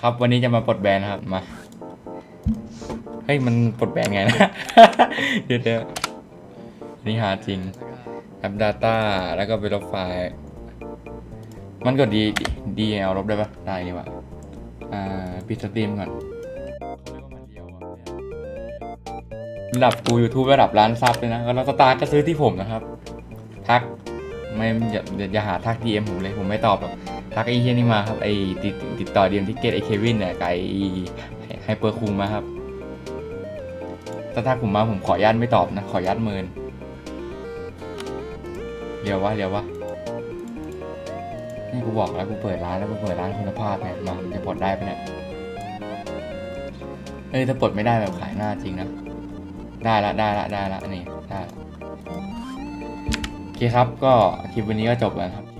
ครับวันนี้จะมาปลดแบนนะครับมาเฮ้ยมันปลดแบนไงนะเดี๋ยวเดี๋ยวนี่หาจริงแอป Data แล้วก็ไปลบไฟล์ มันกดดีดีเอลลบได้ปะได้นี่วะอ่าปิดสตรีมก่อนระดับกู YouTube ระดับล้านซับเลยนะแล้วสตาร์ก็ซื้อที่ผมนะครับ ทัก ไม่อย่าอย่าอย่าหาทัก DM ผมเลยผมไม่ตอบหรอกทักไอ้เฮียนี่มาครับไอ้ติดติดต่อดียมทิเกตไอ้เควินเนี่ยกับไอ้ไฮเปอร์คูมาครับถ้าทักผมมาผมขอญาตไม่ตอบนะขอญาตเมินเดี๋ยววะเดี๋ยววะนี่กูบอกแล้วกูเปิดร้านแล้วกูเปิดร้านคุณภาพเนี่ยมาจะปลดได้ปะเนี่ยเอ้ยถ้าปลดไม่ได้แบบขายหน้าจริงนะได้ละได้ละได้ละนี่ได้ เคครับ ก็คลิปวันนี้ก็จบแล้วครับ